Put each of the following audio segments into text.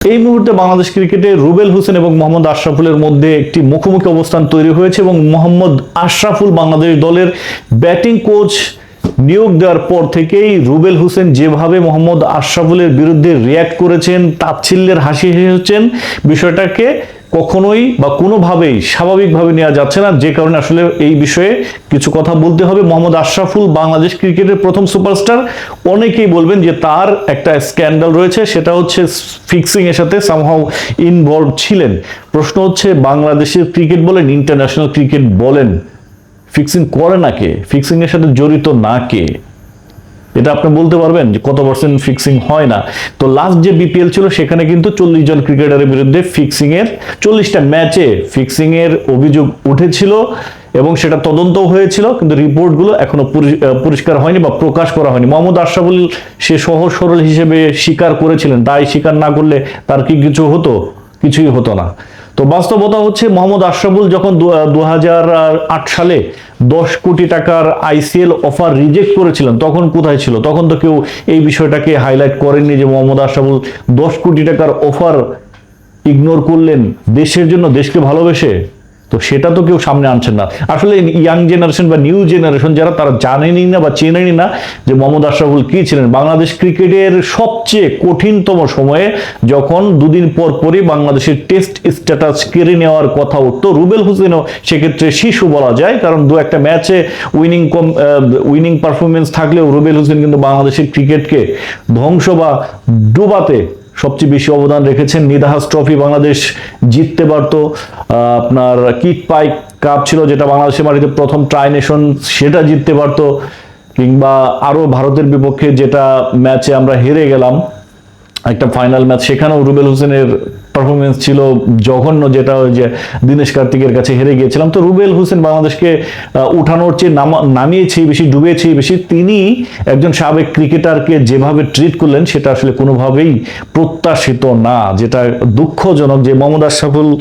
এই মুহূর্তে বাংলাদেশ ক্রিকেটে রুবেল হোসেন এবং মোহাম্মদ আশরাফুলের মধ্যে একটি মুখোমুখি অবস্থান তৈরি হয়েছে এবং মোহাম্মদ আশরাফুল বাংলাদেশ দলের ব্যাটিং কোচ নিয়োগ দেওয়ার পর থেকেই রুবেল হোসেন যেভাবে মোহাম্মদ আশরাফুলের বিরুদ্ধে রিয়্যাক্ট করেছেন তাচ্ছিল্যের হাসি হেসেছেন, বিষয়টাকে কখনোই বা কোনোভাবেই স্বাভাবিকভাবে নেওয়া যাচ্ছে না। যে কারণে আসলে এই বিষয়ে কিছু কথা বলতে হবে। মোহাম্মদ আশরাফুল বাংলাদেশ ক্রিকেটের প্রথম সুপারস্টার। অনেকেই বলবেন যে তার একটা স্ক্যান্ডাল রয়েছে, সেটা হচ্ছে ফিক্সিং এর সাথে সামহাও ইনভলভ ছিলেন। প্রশ্ন হচ্ছে, বাংলাদেশের ক্রিকেট বলেন, ইন্টারন্যাশনাল ক্রিকেট বলেন, ফিক্সিং করে না কে? ফিক্সিং এর সাথে জড়িত না কে? এটা আপনি বলতে পারবেন যে কত পার্সেন্ট ফিক্সিং হয় না। তো লাস্ট যে বিপিএল ছিল, সেখানে কিন্তু চল্লিশ জন ক্রিকেটারের বিরুদ্ধে ফিক্সিং এর চল্লিশটা ম্যাচে ফিক্সিং এর অভিযোগ উঠেছিল এবং সেটা তদন্ত হয়েছিল, কিন্তু রিপোর্টগুলো এখনও পরিষ্কার হয়নি বা প্রকাশ করা হয়নি। মোহাম্মদ আশরাফুল সে সহজ সরল হিসেবে স্বীকার করেছিলেন। তাই স্বীকার না করলে তার কি কিছু হতো? কিছুই হতো না। তো বাস্তবতা হচ্ছে মোহাম্মদ আশরাফুল যখন দু হাজার আট সালে দশ কোটি টাকার আইসিএল অফার রিজেক্ট করেছিলেন, তখন কোথায় ছিল? তখন তো কেউ এই বিষয়টাকে হাইলাইট করেননি যে মোহাম্মদ আশরাফুল দশ কোটি টাকার অফার ইগনোর করলেন দেশের জন্য, দেশকে ভালোবেসে। তো সেটা তো কেউ সামনে আনছেন না। আসলে ইয়াং জেনারেশন বা নিউ জেনারেশন যারা, তারা জানেনই না বা চেনেনই না যে মোহাম্মদ আশরাফুল কি ছিলেন। বাংলাদেশ ক্রিকেটের সবচেয়ে কঠিনতম সময়ে যখন দুদিন পর পরই বাংলাদেশের টেস্ট স্ট্যাটাস কেড়ে নেওয়ার কথা উঠতো, রুবেল হোসেনও সেক্ষেত্রে শিশু বলা যায়, কারণ দু একটা ম্যাচে উইনিং কম উইনিং পারফরমেন্স থাকলেও রুবেল হোসেন কিন্তু বাংলাদেশের ক্রিকেটকে ধ্বংস বা ডুবাতে সবচেয়ে বেশি অবদান রেখেছেন নিদাহাস ট্রফি বাংলাদেশ জিততে পারত। আপনার কিট পাই কাপ ছিল যেটা বাংলাদেশের মাটিতে প্রথম ট্রাই নেশন, সেটা জিততে পারত। কিংবা আরও ভারতের বিপক্ষে যেটা ম্যাচে আমরা হেরে গেলাম। একটা ফাইনাল ম্যাচ সেখানেও রুবেল হোসেনের পারফরমেন্স ছিল জঘন্য, যেটা ওই যে দীনেশ কার্তিকের কাছে হেরে গিয়েছিলাম। তো রুবেল হোসেন বাংলাদেশকে উঠানোর চেয়ে নামা- নামিয়েছে বেশি ডুবেছে বেশি। তিনি একজন সাবেক ক্রিকেটারকে যেভাবে ট্রিট করলেন, সেটা আসলে কোনোভাবেই প্রত্যাশিত না। যেটা দুঃখজনক যে মোহাম্মদ আশরাফুল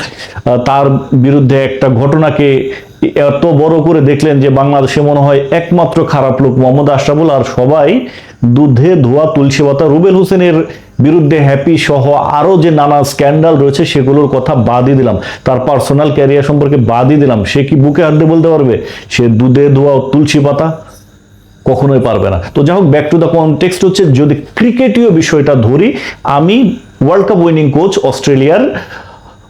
তার বিরুদ্ধে একটা ঘটনাকে এত বড় করে দেখলেন যে বাংলাদেশে মনে হয় একমাত্র খারাপ লোক মোহাম্মদ আশরাফুল। আর সবাই দুধে ধোয়া তুলসী পাতা। রুবেল হোসেনের বিরুদ্ধে হ্যাপি সহ আরও যে নানা স্ক্যান্ডাল রয়েছে সেগুলোর কথা বাদই দিলাম। তার পার্সোনাল ক্যারিয়ার সম্পর্কে বাদই দিলাম। সে কি বুকে হাত দিয়ে বলতে পারবে? সে দুধে ধোয়া তুলসী পাতা? কখনোই পারবে না। তো যাই হোক ব্যাক টু দ্য কনটেক্সট হচ্ছে, যদি ক্রিকেটীয় বিষয়টা ধরি, আমি ওয়ার্ল্ড কাপ উইনিং কোচ অস্ট্রেলিয়ার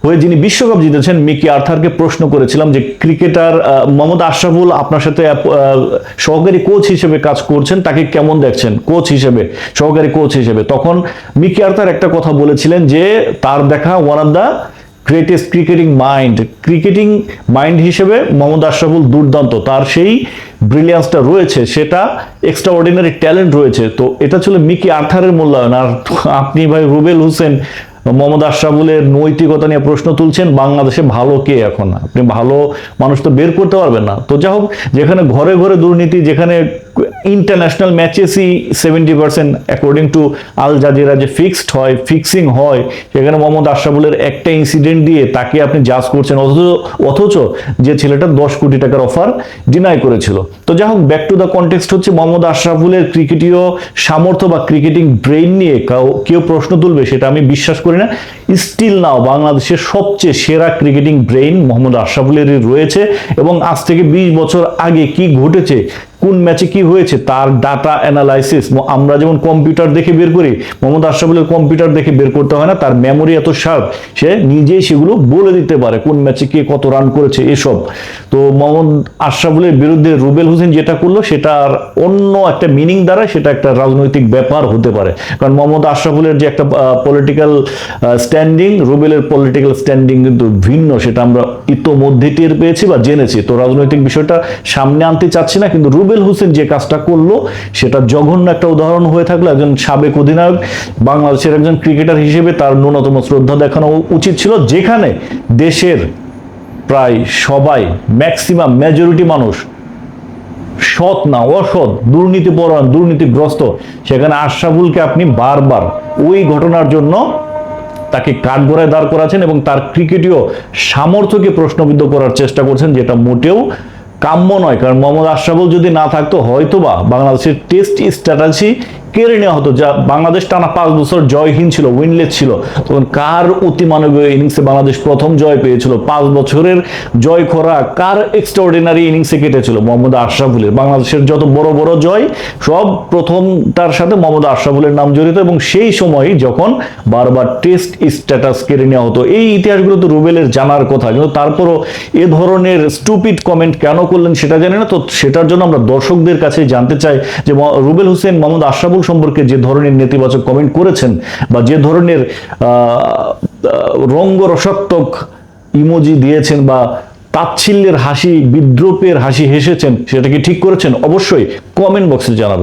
হয়ে যিনি বিশ্বকাপ জিতেছেন, মিকি আর্থারকে প্রশ্ন করেছিলাম যে ক্রিকেটার মোহাম্মদ আশরাফুল আপনার সাথে সহকারী কোচ হিসেবে কাজ করছেন, তাকে কেমন দেখছেন? কোচ হিসেবে, সহকারী কোচ হিসেবে। তখন মিকি আর্থার একটা কথা বলেছিলেন যে তার দেখা one of the greatest cricketing mind cricketing mind হিসেবে মোহাম্মদ আশরাফুল দুর্দান্ত। তার সেই ব্রিলিয়ান্সটা রয়েছে, সেটা এক্সট্রা অর্ডিনারি ট্যালেন্ট রয়েছে। তো এটা ছিল মিকি আর্থারের মূল্যায়ন। আর আপনি ভাই রুবেল হোসেন মোহাম্মদ আশরাফুলের নৈতিকতা নিয়ে প্রশ্ন তুলছেন, বাংলাদেশে ভালো কে এখন? আপনি ভালো মানুষ তো বের করতে পারবেন না। তো যাই হোক, যেখানে ঘরে ঘরে দুর্নীতি, যেখানে international ম্যাচেসই seventy percent according to Al Jazeera যে ফিক্সড হয় ফিক্সিং হয়, সেখানে মোহাম্মদ আশরাফুলের একটা ইনসিডেন্ট দিয়ে তাকে আপনি জাজ করছেন, অথচ অথচ যে ছেলেটা দশ কোটি টাকার অফার ডিনাই করেছিল। তো যাই হোক ব্যাক টু দ্য কনটেক্সট হচ্ছে মোহাম্মদ আশরাফুলের ক্রিকেটীয় সামর্থ্য বা ক্রিকেটিং ব্রেইন নিয়ে কাউ- প্রশ্ন তুলবে, সেটা আমি বিশ্বাস করি না। স্টিল নাও বাংলাদেশের সবচেয়ে সেরা ক্রিকেটিং ব্রেইন মোহাম্মদ আশরাফুলেরই রয়েছে এবং আজ থেকে বিশ বছর আগে কি ঘটেছে কোন ম্যাচে কি হয়েছে তার ডাটা অ্যানালাইসিস আমরা যেমন কম্পিউটার দেখে বের করি, মোহাম্মদ আশরাফুলের কম্পিউটার দেখে বের করতে হয় না, তার মেমোরি এত শার্প সে নিজেই সেগুলো বলে দিতে পারে কোন ম্যাচে কে কত রান করেছে এসব। তো মোহাম্মদ আশরাফুলের বিরুদ্ধে রুবেল হোসেন যেটা করল, সেটা আর অন্য একটা মিনিং দ্বারা সেটা একটা রাজনৈতিক ব্যাপার হতে পারে। কারণ মোহাম্মদ আশরাফুলের যে একটা পলিটিক্যাল স্ট্যান্ডিং রুবেলের পলিটিক্যাল স্ট্যান্ডিং কিন্তু ভিন্ন, সেটা আমরা ইতোমধ্যে টের পেয়েছি বা জেনেছি। তো রাজনৈতিক বিষয়টা সামনে আনতে চাচ্ছি না, কিন্তু রুবেল হোসেন যে কাজটা করল, সেটা জঘন্য একটা উদাহরণ হয়ে থাকল। একজন সাবেক অধিনায়ক, বাংলাদেশের একজন ক্রিকেটার হিসেবে তার ন্যূনতম শ্রদ্ধা দেখানো উচিত ছিল, যেখানে দেশের প্রায় সবাই ম্যাক্সিমাম মেজরিটি মানুষ, সৎ না অসৎ দুর্নীতিপরায়ণ দুর্নীতিগ্রস্ত, সেখানে আশরাফুলকে আপনি বারবার ওই ঘটনার জন্য তাকে কাঠগড়ায় দাঁড় করাছেন এবং তার ক্রিকেটীয় সামর্থ্যকে প্রশ্নবিদ্ধ করার চেষ্টা করছেন, যেটা মোটেও কাম্য নয় কারণ মোহাম্মদ আশরাফুল যদি না থাকতো হয়তোবা বাংলাদেশের টেস্ট স্ট্র্যাটাজি কেড়ে নেওয়া হতো, যা বাংলাদেশ টানা পাঁচ বছর জয়হীন ছিল উইনলেস ছিল। তখন কার অতিমানবীয় ইনিংসে বাংলাদেশ প্রথম জয় পেয়েছিল? পাঁচ বছরের জয় খরা কার এক্সট্রাঅর্ডিনারি ইনিংসে কেটেছিল? মোহাম্মদ আশরাফুলের। বাংলাদেশের যত বড় বড় জয়, সব প্রথমটার সাথে মোহাম্মদ আশরাফুলের নাম জড়িত এবং সেই সময় যখন বারবার টেস্ট স্ট্যাটাস কেড়ে নেওয়া হতো। এই ইতিহাসগুলো তো রুবেলের জানার কথা, কিন্তু তারপরও এ ধরনের স্টুপিড কমেন্ট কেন করলেন সেটা জানি না। তো সেটার জন্য আমরা দর্শকদের কাছে জানতে চাই যে রুবেল হোসেন, মোহাম্মদ আশরাফুল সম্পর্কে যে ধরনের নেতিবাচক কমেন্ট করেছেন বা যে ধরনের রঙ্গরসাত্মক ইমোজি দিয়েছেন বা তাচ্ছিল্যের হাসি, বিদ্রোপের হাসি হেসেছেন, সেটা কি ঠিক করেছেন? অবশ্যই কমেন্ট বক্সে জানাবেন।